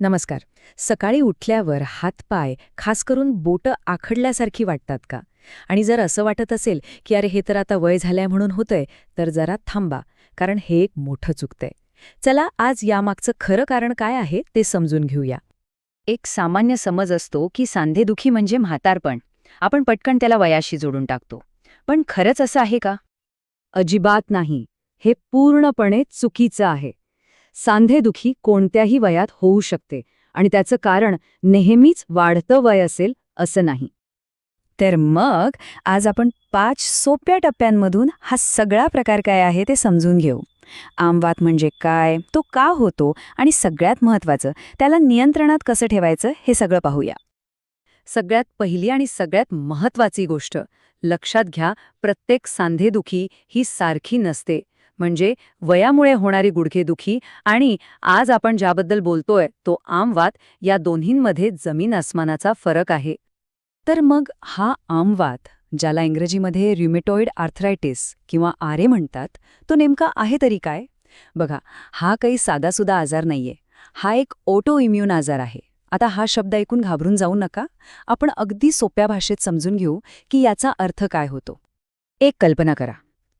नमस्कार. सकाळी उठल्यावर हातपाय खास करून बोटं आखडल्यासारखी वाटतात का? आणि जर असं वाटत असेल की अरे हे तर आता वय झालंय म्हणून होतंय तर जरा थांबा कारण हे एक मोठं चुकतंय. चला आज यामागचं खरं कारण काय आहे ते समजून घेऊया. एक सामान्य समज असतो की सांधेदुखी म्हणजे म्हातारपण. आपण पटकन त्याला वयाशी जोडून टाकतो. पण खरंच असं आहे का? अजिबात नाही. हे पूर्णपणे चुकीचं आहे. सांधेदुखी कोणत्याही वयात होऊ शकते आणि त्याचं कारण नेहमीच वाढतं वय असेल असं नाही. तर मग आज आपण पाच सोप्या टप्प्यांमधून हा सगळा प्रकार काय आहे ते समजून घेऊ. आमवात म्हणजे काय तो का होतो आणि सगळ्यात महत्त्वाचं त्याला नियंत्रणात कसं ठेवायचं हे सगळं पाहूया. सगळ्यात पहिली आणि सगळ्यात महत्त्वाची गोष्ट लक्षात घ्या प्रत्येक सांधेदुखी ही सारखी नसते. म्हणजे वयामुळे होणारी गुडघेदुखी आणि आज आपण ज्याबद्दल बोलतोय तो आमवात या दोन्हींमध्ये जमीन आसमानाचा फरक आहे. तर मग हा आमवात ज्याला इंग्रजीमध्ये र्युमेटॉइड आर्थरायटिस किंवा आरे म्हणतात तो नेमका आहे तरी काय? बघा हा काही साधासुदा आजार नाहीये. हा एक ओटो इम्युन आजार आहे. आता हा शब्द ऐकून घाबरून जाऊ नका. आपण अगदी सोप्या भाषेत समजून घेऊ की याचा अर्थ काय होतो. एक कल्पना करा.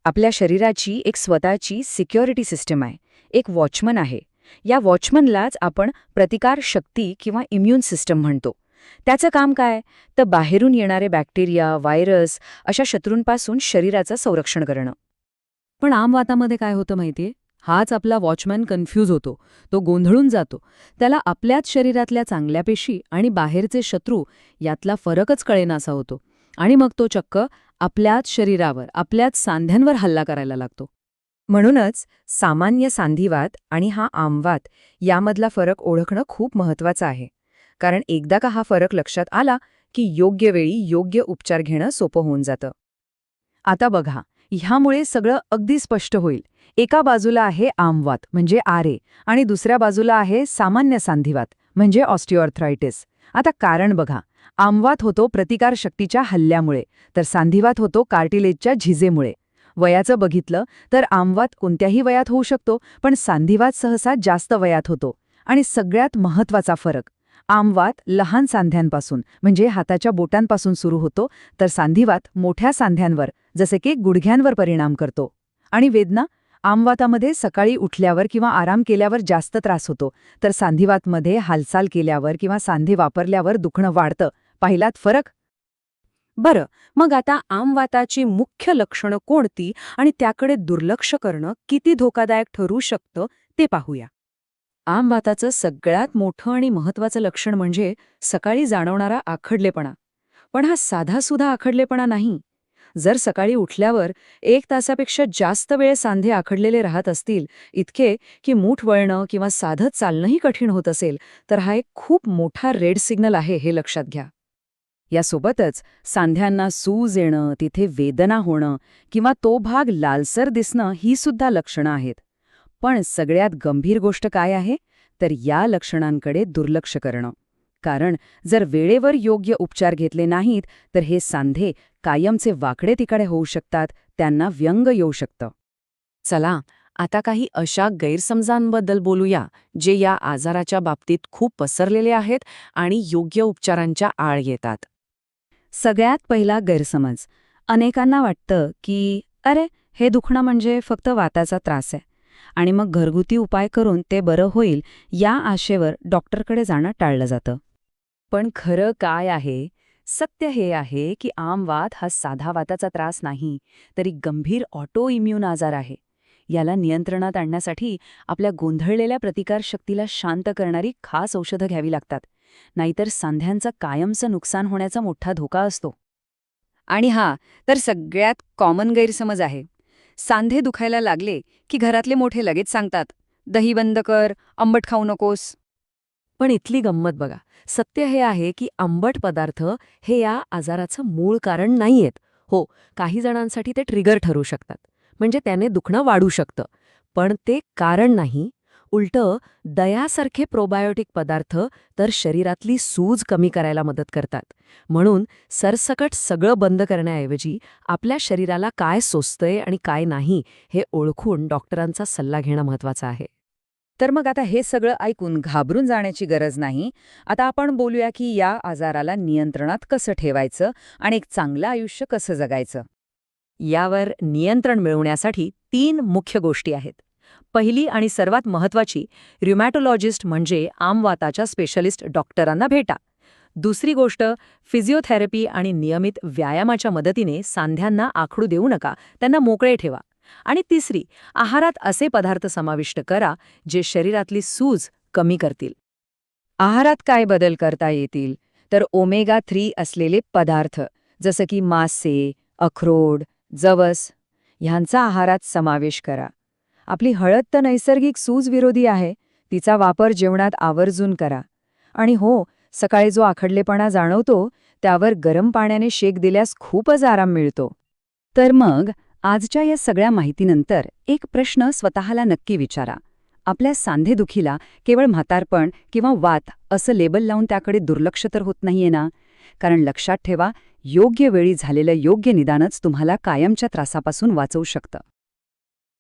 आपल्या शरीराची एक स्वतःची सिक्युरिटी सिस्टम आहे. एक वॉचमन आहे. या वॉचमनलाच आपण प्रतिकार शक्ती किंवा इम्युन सिस्टम म्हणतो. त्याचं काम काय? तर बाहेरून येणारे बॅक्टेरिया व्हायरस अशा शत्रूंपासून शरीराचं संरक्षण करणं. पण आमवातामध्ये काय होतं माहितीये? हाच आपला वॉचमॅन कन्फ्यूज होतो. तो गोंधळून जातो. त्याला आपल्याच शरीरातल्या चांगल्या पेशी आणि बाहेरचे शत्रू यातला फरकच कळेनासा होतो. आणि मग तो चक्क आपल्याच शरीरावर आपल्याच सांध्यांवर हल्ला करायला लागतो. म्हणूनच सामान्य सांधिवात आणि हा आमवात यामधला फरक ओळखणं खूप महत्वाचं आहे. कारण एकदा का हा फरक लक्षात आला की योग्य वेळी योग्य उपचार घेणं सोपं होऊन जातं. आता बघा ह्यामुळे सगळं अगदी स्पष्ट होईल. एका बाजूला आहे आमवात म्हणजे आरे आणि दुसऱ्या बाजूला आहे सामान्य सांधिवात म्हणजे ऑस्टिओर्थ्रायटिस आता कारण बघा आमवात होतो प्रतिकारशक्तीच्या हल्ल्यामुळे तर सांधिवात होतो कार्टिलेजच्या झिजेमुळे. वयाचं बघितलं तर आमवात कोणत्याही वयात होऊ शकतो पण सांधिवात सहसा जास्त वयात होतो आणि सगळ्यात महत्त्वाचा फरक आमवात लहान सांध्यांपासून म्हणजे हाताच्या बोटांपासून सुरू होतो तर सांधिवात मोठ्या सांध्यांवर जसे की गुडघ्यांवर परिणाम करतो. आणि वेदना आमवातामध्ये सकाळी उठल्यावर किंवा आराम केल्यावर जास्त त्रास होतो. तर सांधिवातमध्ये हालचाल केल्यावर किंवा सांधे वापरल्यावर दुखणं वाढतं. पाहिलात फरक? बरं मग आता आमवाताची मुख्य लक्षणं कोणती आणि त्याकडे दुर्लक्ष करणं किती धोकादायक ठरू शकतं ते पाहूया. आमवाताचं सगळ्यात मोठं आणि महत्वाचं लक्षण म्हणजे सकाळी जाणवणारा आखडलेपणा. पण हा साधासुधा आखडलेपणा नाही. जर सकाळी उठल्यावर एक तासापेक्षा जास्त वेळ सांधे आखडलेले राहत असतील इतके की मूठ वळणं किंवा साधत चालणंही कठीण होत असेल तर हा एक खूप मोठा रेड सिग्नल आहे हे लक्षात घ्या. यासोबतच सांध्यांना सूज येणं तिथे वेदना होणं किंवा तो भाग लालसर दिसणं ही सुद्धा लक्षणं आहेत. पण सगळ्यात गंभीर गोष्ट काय आहे? तर या लक्षणांकडे दुर्लक्ष करणं. कारण जर वेळेवर योग्य उपचार घेतले नाहीत तर हे सांधे कायमचे वाकडे तिकडे होऊ शकतात त्यांना व्यंग येऊ शकतं. चला आता काही अशा गैरसमजांबद्दल बोलूया जे या आजाराच्या बाबतीत खूप पसरलेले आहेत आणि योग्य उपचारांच्या आळ येतात. सगळ्यात पहिला गैरसमज. अनेकांना वाटतं की अरे हे दुखणं म्हणजे फक्त वाताचा त्रास आहे. आणि मग घरगुती उपाय करून ते बरं होईल या आशेवर डॉक्टरकडे जाणं टाळलं जातं. पण खरं काय आहे? सत्य हे आहे की आमवात हा साधा वाताचा त्रास नाही तरी गंभीर ऑटो इम्यून आजार आहे. याला नियंत्रणात आणण्यासाठी आपल्या गोंधळलेल्या प्रतिकारशक्तीला शांत करणारी खास औषधं घ्यावी लागतात नाहीतर सांध्यांचं कायमचं नुकसान होण्याचा मोठा धोका असतो. आणि हा तर सगळ्यात कॉमन गैरसमज आहे. सांधे दुखायला लागले की घरातले मोठे लगेच सांगतात दही बंद कर आंबट खाऊ नकोस. पण इथली गंमत बघा. सत्य हे आहे की आंबट पदार्थ हे या आजाराचं मूळ कारण नाहीयेत. हो काही जणांसाठी ते ट्रिगर ठरू शकतात. म्हणजे त्याने दुखणं वाढू शकतं. पण ते कारण नाही. उलटं दयासारखे प्रोबायोटिक पदार्थ तर शरीरातली सूज कमी करायला मदत करतात. म्हणून सरसकट सगळं बंद करण्याऐवजी आपल्या शरीराला काय सोसतंय आणि काय नाही हे ओळखून डॉक्टरांचा सल्ला घेणं महत्वाचं आहे. तर मग आता हे सगळं ऐकून घाबरून जाण्याची गरज नाही. आता आपण बोलूया की या आजाराला नियंत्रणात कसं ठेवायचं आणि एक चांगलं आयुष्य कसं जगायचं? यावर नियंत्रण मिळवण्यासाठी तीन मुख्य गोष्टी आहेत. पहिली आणि सर्वात महत्वाची र्युमॅटोलॉजिस्ट म्हणजे आमवाताच्या स्पेशलिस्ट डॉक्टरांना भेटा. दुसरी गोष्ट फिजिओथेरपी आणि नियमित व्यायामाच्या मदतीने सांध्यांना आखडू देऊ नका त्यांना मोकळे ठेवा. आणि तिसरी आहारात असे पदार्थ समाविष्ट करा जे शरीरातली सूज कमी करतील. आहारात काय बदल करता येतील? तर ओमेगा थ्री असलेले पदार्थ जसं की मासे अक्रोड जवस ह्यांचा आहारात समावेश करा. आपली हळद तर नैसर्गिक सूज विरोधी आहे तिचा वापर जेवणात आवर्जून करा. आणि हो सकाळी जो आखडलेपणा जाणवतो त्यावर गरम पाण्याने शेक दिल्यास खूपच आराम मिळतो. तर मग आजच्या या सगळ्या माहितीनंतर एक प्रश्न स्वतःला नक्की विचारा. आपल्या सांधेदुखीला केवळ म्हातारपण किंवा वात असं लेबल लावून त्याकडे दुर्लक्ष तर होत नाहीये ना? कारण लक्षात ठेवा योग्य वेळी झालेलं योग्य निदानच तुम्हाला कायमच्या त्रासापासून वाचवू शकतं.